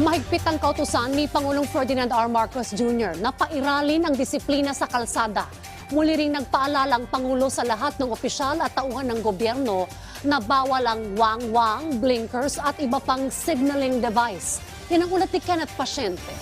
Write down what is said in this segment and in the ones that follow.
Mahigpit ang kautusan ni Pangulong Ferdinand R. Marcos Jr. na pairalin ang disiplina sa kalsada. Muli ring nagpaalala ang Pangulo sa lahat ng opisyal at tauhan ng gobyerno na bawal ang wang-wang, blinkers at iba pang signaling device. Yan ang ulat ni Kenneth Pasyente.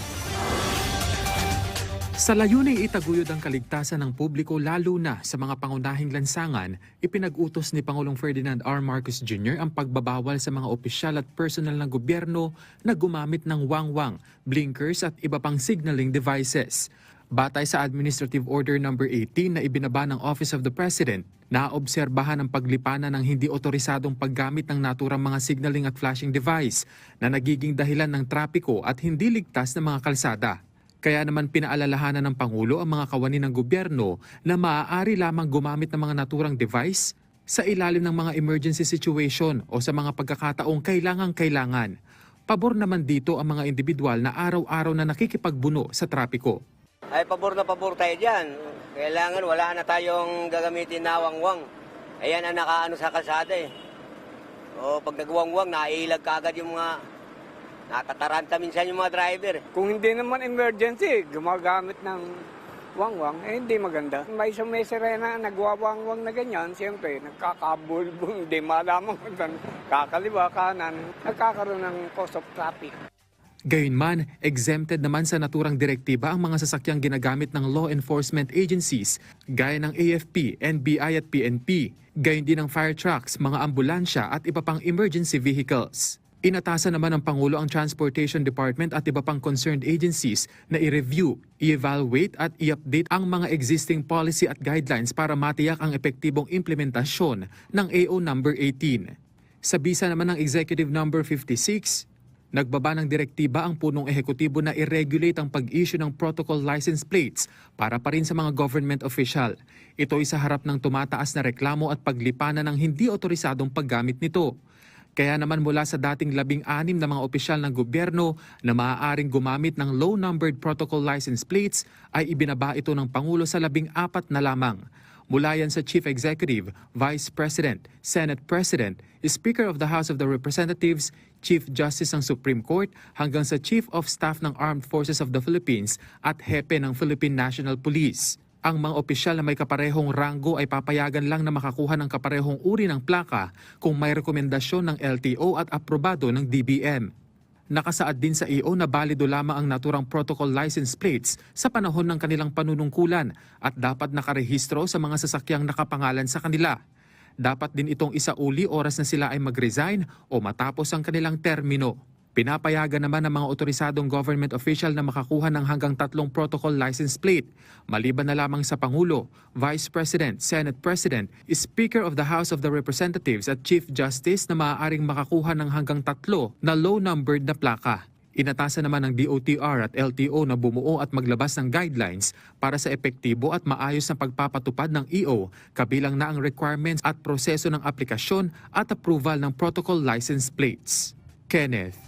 Sa layuning itaguyod ang kaligtasan ng publiko lalo na sa mga pangunahing lansangan, ipinag-utos ni Pangulong Ferdinand R. Marcos Jr. ang pagbabawal sa mga opisyal at personal ng gobyerno na gumamit ng wang-wang, blinkers at iba pang signaling devices. Batay sa Administrative Order No. 18 na ibinaba ng Office of the President, naobserbahan ang paglipanan ng hindi otorisadong paggamit ng naturang mga signaling at flashing device na nagiging dahilan ng trapiko at hindi ligtas na mga kalsada. Kaya naman pinaalalahanan ng Pangulo ang mga kawani ng gobyerno na maaari lamang gumamit ng mga naturang device sa ilalim ng mga emergency situation o sa mga pagkakataong kailangang-kailangan. Pabor naman dito ang mga individual na araw-araw na nakikipagbuno sa trapiko. Ay, pabor na pabor tayo dyan. Kailangan wala na tayong gagamitin na wangwang. Ayan ang nakaano sa kalsada eh. O pag nagwangwang, nailag ka agad yung mga... Natataranta minsan yung mga driver. Kung hindi naman emergency, gumagamit ng wangwang, eh hindi maganda. May isang may sirena, nagwawangwang na ganyan, siyempre, nagkakabulbong, hindi malaman kung saan kakaliwa, kanan, nagkakaroon ng cause of traffic. Gayunman, exempted naman sa naturang direktiba ang mga sasakyang ginagamit ng law enforcement agencies gaya ng AFP, NBI at PNP, gayon din ng fire trucks, mga ambulansya at iba pang emergency vehicles. Inatasan naman ng Pangulo ang Transportation Department at iba pang concerned agencies na i-review, i-evaluate at i-update ang mga existing policy at guidelines para matiyak ang epektibong implementasyon ng AO number 18. Sa bisa naman ng Executive Number 56, Nagbaba ng direktiba ang punong ehekutibo na i-regulate ang pag-issue ng protocol license plates para pa rin sa mga government official. Ito ay sa harap ng tumataas na reklamo at paglipanan ng hindi otorisadong paggamit nito. Kaya naman mula sa dating labing anim na mga opisyal ng gobyerno na maaaring gumamit ng low-numbered protocol license plates ay ibinaba ito ng Pangulo sa labing apat na lamang. Mula yan sa Chief Executive, Vice President, Senate President, Speaker of the House of the Representatives, Chief Justice ng Supreme Court hanggang sa Chief of Staff ng Armed Forces of the Philippines at Hepe ng Philippine National Police. Ang mga opisyal na may kaparehong ranggo ay papayagan lang na makakuha ng kaparehong uri ng plaka kung may rekomendasyon ng LTO at aprobado ng DBM. Nakasaad din sa EO na balido lamang ang naturang protocol license plates sa panahon ng kanilang panunungkulan at dapat nakarehistro sa mga sasakyang nakapangalan sa kanila. Dapat din itong isauli oras na sila ay mag-resign o matapos ang kanilang termino. Pinapayagan naman ng mga otorisadong government official na makakuha ng hanggang tatlong protocol license plate, maliban na lamang sa Pangulo, Vice President, Senate President, Speaker of the House of the Representatives at Chief Justice na maaaring makakuha ng hanggang tatlo na low-numbered na plaka. Inatasan naman ng DOTR at LTO na bumuo at maglabas ng guidelines para sa epektibo at maayos na pagpapatupad ng EO, kabilang na ang requirements at proseso ng aplikasyon at approval ng protocol license plates. Kenneth